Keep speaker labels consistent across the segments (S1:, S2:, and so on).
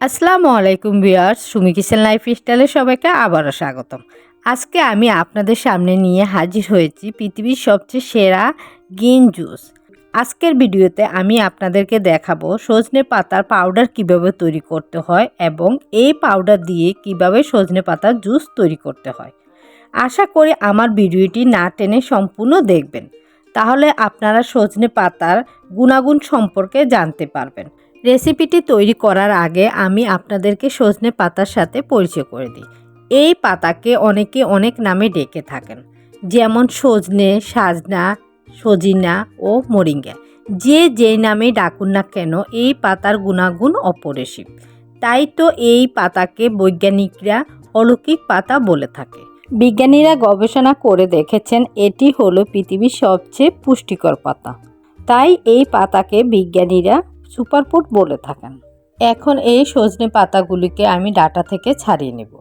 S1: আসসালামু আলাইকুম viewers, Sumi kitchen life স্টাইলে সবাইকে আবারও স্বাগতম। আজকে আমি আপনাদের সামনে নিয়ে হাজির হয়েছি পৃথিবীর সবচেয়ে সেরা গ্রিন জুস। আজকের ভিডিওতে আমি আপনাদেরকে দেখাবো সজনে পাতার পাউডার কীভাবে তৈরি করতে হয় এবং এই পাউডার দিয়ে কীভাবে সজনে পাতার জুস তৈরি করতে হয়। আশা করি আমার ভিডিওটি না টেনে সম্পূর্ণ দেখবেন। তাহলে আপনারা সজনে পাতার গুণাগুণ সম্পর্কে জানতে পারবেন। রেসিপিটি তৈরি করার আগে আমি আপনাদেরকে সজনে পাতার সাথে পরিচয় করে দিই। এই পাতাকে অনেকে অনেক নামে ডেকে থাকেন, যেমন সজনে, সাজনা, সজিনা ও মরিঙ্গা। যে যেই নামে ডাকুন না কেন, এই পাতার গুণাগুণ অপরিসীম। তাই তো এই পাতাকে বৈজ্ঞানিকরা অলৌকিক পাতা বলে থাকে। বিজ্ঞানীরা গবেষণা করে দেখেছেন, এটি হলো পৃথিবীর সবচেয়ে পুষ্টিকর পাতা। তাই এই পাতাকে বিজ্ঞানীরা সুপারফুড বলে থাকেন। এখন এই সজনে পাতাগুলিকে আমি ডাটা থেকে ছাড়িয়ে নেব।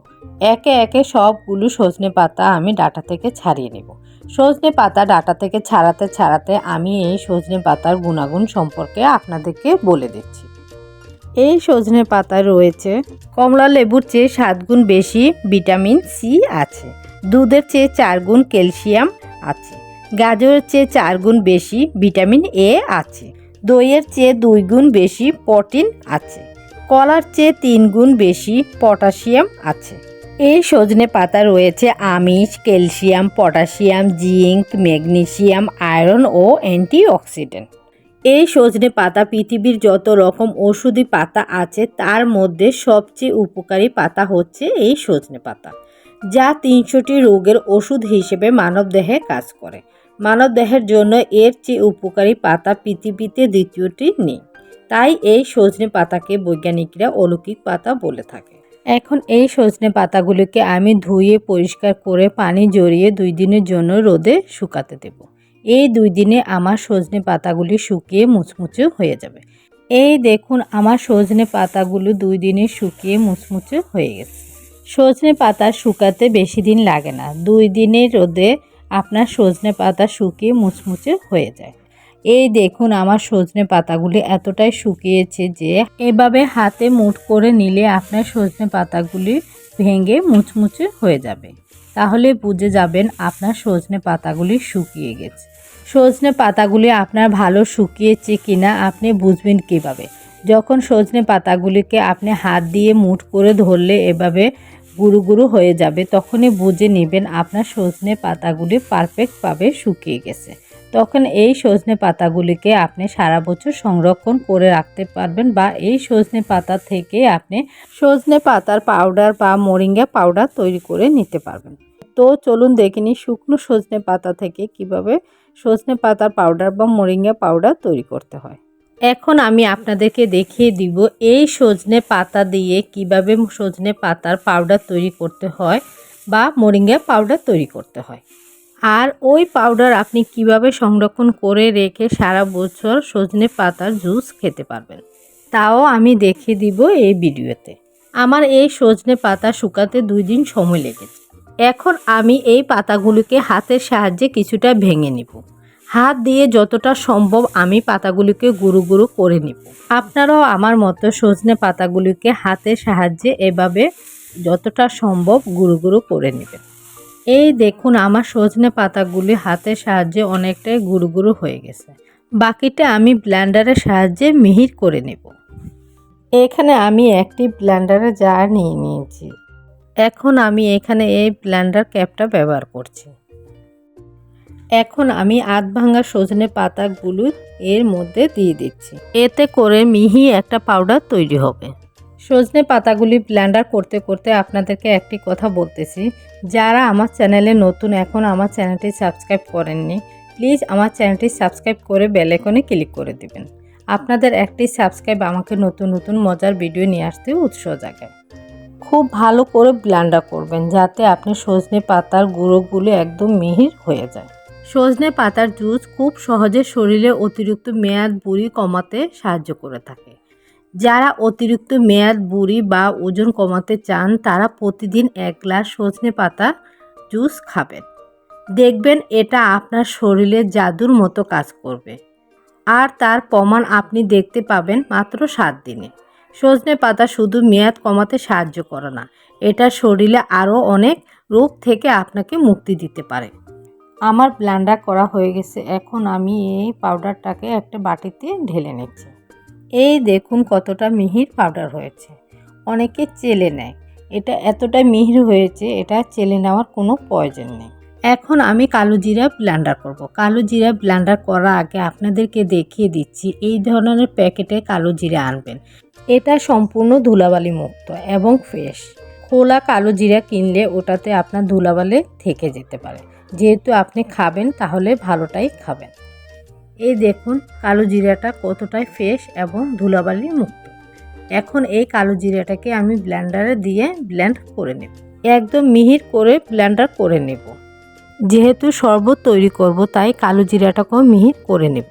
S1: একে একে সবগুলো সজনে পাতা আমি ডাটা থেকে ছাড়িয়ে নেব। সজনে পাতা ডাটা থেকে ছাড়াতে ছাড়াতে আমি এই সজনে পাতার গুণাগুণ সম্পর্কে আপনাদেরকে বলে দিচ্ছি। এই সজনে পাতায় রয়েছে কমলা লেবুর চেয়ে সাত গুণ বেশি ভিটামিন সি আছে, দুধের চেয়ে চার গুণ ক্যালসিয়াম আছে, গাজরের চেয়ে চার গুণ বেশি ভিটামিন এ আছে দইয়ের চেয়ে দুই গুণ বেশি প্রোটিন আছে। কলার চেয়ে তিন গুণ বেশি পটাশিয়াম আছে। এই সজনে পাতা রয়েছে আমিষ, calcium, potassium zinc magnesium, iron ও অ্যান্টিঅক্সিডেন্ট। এই সজনে পাতা পৃথিবীর যত রকম ওষুধি পাতা আছে, তার মধ্যে সবচেয়ে উপকারী পাতা হচ্ছে এই সজনে পাতা, যা তিনশোটি রোগের ওষুধ হিসেবে মানবদেহে কাজ করে। মানবদেহের জন্য এর চেয়ে উপকারী পাতা পৃথিবীতে দ্বিতীয়টি নেই। তাই এই সজনে পাতাকে বৈজ্ঞানিকরা অলৌকিক পাতা বলে থাকে। এখন এই সজনে পাতাগুলিকে আমি ধুয়ে পরিষ্কার করে পানি জড়িয়ে দুই দিনের জন্য রোদে শুকাতে দেব। এই দুই দিনে আমার সজনে পাতাগুলি শুকিয়ে মুচমুচে হয়ে যাবে। এই দেখুন, আমার সজনে পাতাগুলো দুই দিনে শুকিয়ে মুচমুচে হয়ে গেছে। সজনে পাতা শুকাতে বেশি দিন লাগে না। দুই দিনের রোদে আপনার সজনে পাতা শুকিয়ে মুচমুচে হয়ে যায়। এই দেখুন আমার সজনে পাতাগুলি এতটাই শুকিয়েছে যে এভাবে হাতে মুঠ করে নিলে আপনার সজনে পাতাগুলি ভেঙে মুচমুচে হয়ে যাবে। তাহলে বুঝে যাবেন আপনার সজনে পাতাগুলি শুকিয়ে গেছে। সজনে পাতাগুলি আপনার ভালো শুকিয়েছে কিনা আপনি বুঝবেন কীভাবে? যখন সজনে পাতাগুলিকে আপনি হাত দিয়ে মুঠ করে ধরলে এভাবে গুরু গুরু হয়ে যাবে, তখনই বুঝে নেবেন আপনার সজনে পাতাগুলি পারফেক্টভাবে শুকিয়ে গেছে। তখন এই সজনে পাতাগুলিকে আপনি সারা বছর সংরক্ষণ করে রাখতে পারবেন বা এই সজনে পাতা থেকে আপনি সজনে পাতার পাউডার বা মোরিঙ্গা পাউডার তৈরি করে নিতে পারবেন। তো চলুন দেখে নিই শুকনো সজনে পাতা থেকে কীভাবে সজনে পাতার পাউডার বা মোরিঙ্গা পাউডার তৈরি করতে হয়। এখন আমি আপনাদেরকে দেখিয়ে দিব এই সজনে পাতা দিয়ে কীভাবে সজনে পাতার পাউডার তৈরি করতে হয় বা মোরিঙ্গা পাউডার তৈরি করতে হয়। আর ওই পাউডার আপনি কীভাবে সংরক্ষণ করে রেখে সারা বছর সজনে পাতার জুস খেতে পারবেন, তাও আমি দেখিয়ে দিব এই ভিডিওতে। আমার এই সজনে পাতা শুকাতে দুই দিন সময় লেগেছে। এখন আমি এই পাতাগুলিকে হাতের সাহায্যে কিছুটা ভেঙে নিব। হাত দিয়ে যতটা সম্ভব আমি পাতাগুলিকে গুঁড়ো গুঁড়ো করে নিব। আপনারাও আমার মতো সজনে পাতাগুলিকে হাতের সাহায্যে এভাবে যতটা সম্ভব গুঁড়ো গুঁড়ো করে নেবেন। এই দেখুন আমার সজনে পাতাগুলি হাতের সাহায্যে অনেকটাই গুঁড়ো গুঁড়ো হয়ে গেছে। বাকিটা আমি ব্ল্যান্ডারের সাহায্যে মিহির করে নেব। এখানে আমি একটি ব্ল্যান্ডারে জার নিয়ে নিয়েছি। এখন আমি এখানে এই ব্ল্যান্ডার ক্যাপটা ব্যবহার করছি। এখন আমি আধ ভাঙা সজনে পাতাগুলো এর মধ্যে দিয়ে দিচ্ছি। এতে করে মিহি একটা পাউডার তৈরি হবে। সজনে পাতাগুলি ব্ল্যান্ডার করতে করতে আপনাদেরকে একটি কথা বলতেছি। যারা আমার চ্যানেলে নতুন এখন আমার চ্যানেলটি সাবস্ক্রাইব করেননি প্লিজ আমার চ্যানেলটি সাবস্ক্রাইব করে বেলাইকনে ক্লিক করে দিবেন। আপনাদের একটি সাবস্ক্রাইব আমাকে নতুন নতুন মজার ভিডিও নিয়ে আসতে উৎসাহ জাগায়। খুব ভালো করে ব্ল্যান্ডার করবেন যাতে আপনি সজনে পাতার গুঁড়োগুলো একদম মিহির হয়ে যায়। সজনে পাতার জুস খুব সহজে শরীরে অতিরিক্ত মেয়াদ বুড়ি কমাতে সাহায্য করে থাকে। যারা অতিরিক্ত মেয়াদ বুড়ি বা ওজন কমাতে চান, তারা প্রতিদিন এক গ্লাস সজনে পাতা জুস খাবেন। দেখবেন এটা আপনার শরীরে জাদুর মতো কাজ করবে। আর তার প্রমাণ আপনি দেখতে পাবেন মাত্র সাত দিনে। সজনে পাতা শুধু মেয়াদ কমাতে সাহায্য করে না, এটা শরীরে আরও অনেক রোগ থেকে আপনাকে মুক্তি দিতে পারে। আমার ব্লান্ডার করা হয়ে গেছে। এখন আমি এই পাউডারটাকে একটা বাটিতে ঢেলে নিচ্ছি। এই দেখুন কতটা মিহির পাউডার হয়েছে। অনেকে চেলে নেয়। এটা এতটা মিহির হয়েছে, এটা চেলে নেওয়ার কোনো প্রয়োজন নেই। এখন আমি কালো জিরা ব্লান্ডার করব। কালো জিরা ব্লান্ডার করার আগে আপনাদেরকে দেখিয়ে দিচ্ছি, এই ধরনের প্যাকেটে কালো জিরা আনবেন। এটা সম্পূর্ণ ধুলাবালি মুক্ত এবং ফ্রেশ। খোলা কালো জিরা কিনলে ওটাতে আপনার ধুলাবালি থেকে যেতে পারে। যেহেতু আপনি খাবেন, তাহলে ভালোটাই খাবেন। এই দেখুন, কালো জিরাটা কতটাই ফ্রেশ এবং ধুলাবালি মুক্ত। এখন এই কালো জিরাটাকে আমি ব্লেন্ডারে দিয়ে ব্লেন্ড করে নেব। একদম মিহির করে ব্লেন্ডার করে নেব। যেহেতু শরবত তৈরি করব, তাই কালো জিরাটাকেও মিহির করে নেব।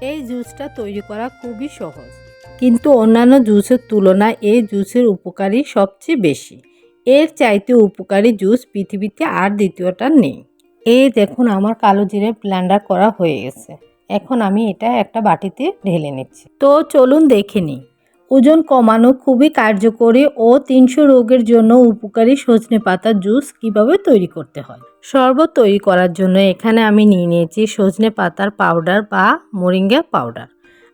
S1: এই জুসটা তৈরি করা খুবই সহজ। কিন্তু অন্যান্য জুসের তুলনায় এই জুসের উপকারী সবচেয়ে বেশি। এর চাইতে উপকারী জুস পৃথিবীতে আর দ্বিতীয়টা নেই। এই দেখুন, আমার কালো জিরে ব্লেন্ডার করা হয়ে গেছে। এখন আমি এটা একটা বাটিতে ঢেলে নিচ্ছি। তো চলুন দেখে নিই। ওজন কমানো খুবই কার্যকরী ও তিনশো রোগের জন্য উপকারী সজনে পাতা জুস কীভাবে তৈরি করতে হয়। শরবত তৈরি করার জন্য এখানে আমি নিয়ে নিয়েছি সজনে পাতার পাউডার বা মোরিঙ্গা পাউডার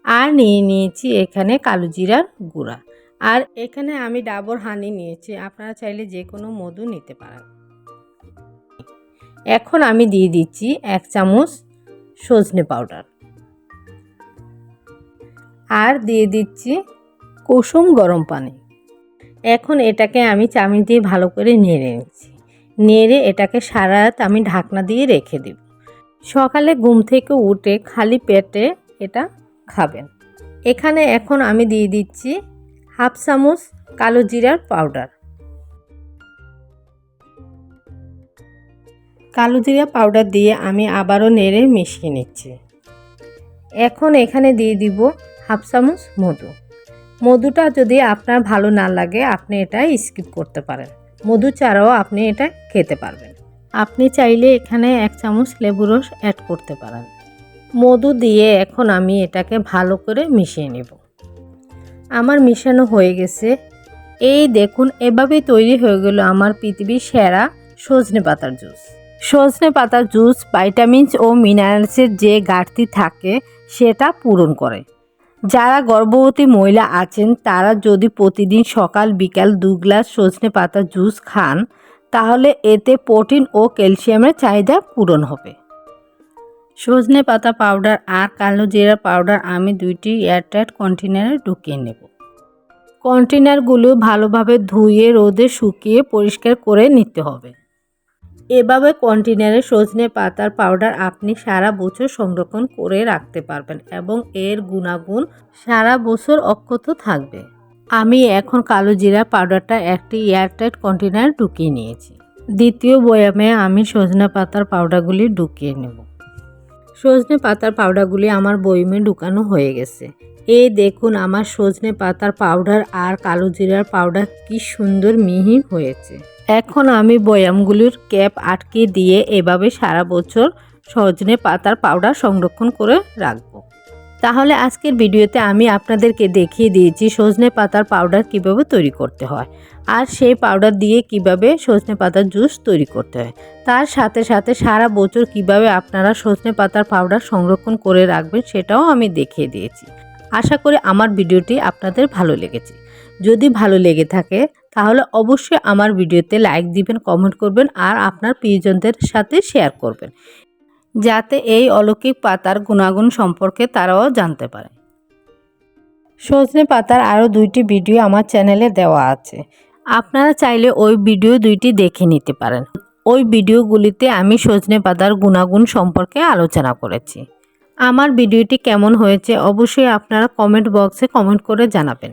S1: আর নিয়ে নিয়েছি এখানে কালো জিরার গুঁড়া। আর এখানে আমি ডাবর হানি নিয়েছি। আপনারা চাইলে যে কোনো মধু নিতে পারেন। এখন আমি দিয়ে দিচ্ছি এক চামচ সজনে পাউডার আর দিয়ে দিচ্ছি কুসুম গরম পানি। এখন এটাকে আমি চামচ দিয়ে ভালো করে নেড়ে নিচ্ছি। নেড়ে এটাকে সারা রাত আমি ঢাকনা দিয়ে রেখে দেব। সকালে ঘুম থেকে উঠে খালি পেটে এটা খাবেন। এখানে এখন আমি দিয়ে দিচ্ছি হাফ চামচ কালো জিরার পাউডার কালো জিরা পাউডার দিয়ে আমি আবারও নেড়ে মিশিয়ে নিচ্ছি। এখন এখানে দিয়ে দিব হাফ চামচ মধু। মধুটা যদি আপনার ভালো না লাগে, আপনি এটা স্কিপ করতে পারেন। মধু ছাড়াও আপনি এটা খেতে পারবেন। আপনি চাইলে এখানে এক চামচ লেবু রস অ্যাড করতে পারেন। মধু দিয়ে এখন আমি এটাকে ভালো করে মিশিয়ে নেব। আমার মিশানো হয়ে গেছে। এই দেখুন, এভাবেই তৈরি হয়ে গেল আমার পৃথিবীর সেরা সজনে পাতার জুস। সজনে পাতার জুস ভাইটামিনস ও মিনারেলসের যে ঘাটতি থাকে, সেটা পূরণ করে। যারা গর্ভবতী মহিলা আছেন, তারা যদি প্রতিদিন সকাল, বিকাল দু গ্লাস সজনে পাতার জুস খান, তাহলে এতে প্রোটিন ও ক্যালসিয়ামের চাহিদা পূরণ হবে। সজনে পাতা পাউডার আর কালো জিরা পাউডার আমি দুইটি এয়ারটাইট কন্টেনারে ঢুকিয়ে নেব। কন্টেনারগুলো ভালোভাবে ধুয়ে, রোদে শুকিয়ে পরিষ্কার করে নিতে হবে। এভাবে কন্টেনারে সজনে পাতার পাউডার আপনি সারা বছর সংরক্ষণ করে রাখতে পারবেন এবং এর গুণাগুণ সারা বছর অক্ষত থাকবে। আমি এখন কালো জিরা পাউডারটা একটি এয়ারটাইট কন্টেনার ঢুকিয়ে নিয়েছি। দ্বিতীয় বয়ামে আমি সজনে পাতার পাউডারগুলি ঢুকিয়ে নেব। সজনে পাতার পাউডারগুলি আমার বয়মে ঢুকানো হয়ে গেছে। এই দেখুন আমার সজনে পাতার পাউডার আর কালো জিরার পাউডার কি সুন্দর মিহি হয়েছে। এখন আমি বয়ামগুলির ক্যাপ আটকে দিয়ে এভাবে সারা বছর সজনে পাতার পাউডার সংরক্ষণ করে রাখব। তাহলে আজকের ভিডিওতে আমি আপনাদেরকে দেখিয়ে দিয়েছি সজনে পাতার পাউডার কীভাবে তৈরি করতে হয় আর সেই পাউডার দিয়ে কীভাবে সজনে পাতার জুস তৈরি করতে হয়। তার সাথে সাথে সারা বছর কীভাবে আপনারা সজনে পাতার পাউডার সংরক্ষণ করে রাখবেন সেটাও আমি দেখিয়ে দিয়েছি। আশা করি আমার ভিডিওটি আপনাদের ভালো লেগেছে। যদি ভালো লেগে থাকে তাহলে অবশ্যই আমার ভিডিওতে লাইক দিবেন কমেন্ট করবেন আর আপনার প্রিয়জনদের সাথে শেয়ার করবেন। যাতে এই অলৌকিক পাতার গুণাগুণ সম্পর্কে তারাও জানতে পারে। সজনে পাতার আরও দুইটি ভিডিও আমার চ্যানেলে দেওয়া আছে। আপনারা চাইলে ওই ভিডিও দুইটি দেখে নিতে পারেন। ওই ভিডিওগুলিতে আমি সজনে পাতার গুণাগুণ সম্পর্কে আলোচনা করেছি। আমার ভিডিওটি কেমন হয়েছে অবশ্যই আপনারা কমেন্ট বক্সে কমেন্ট করে জানাবেন।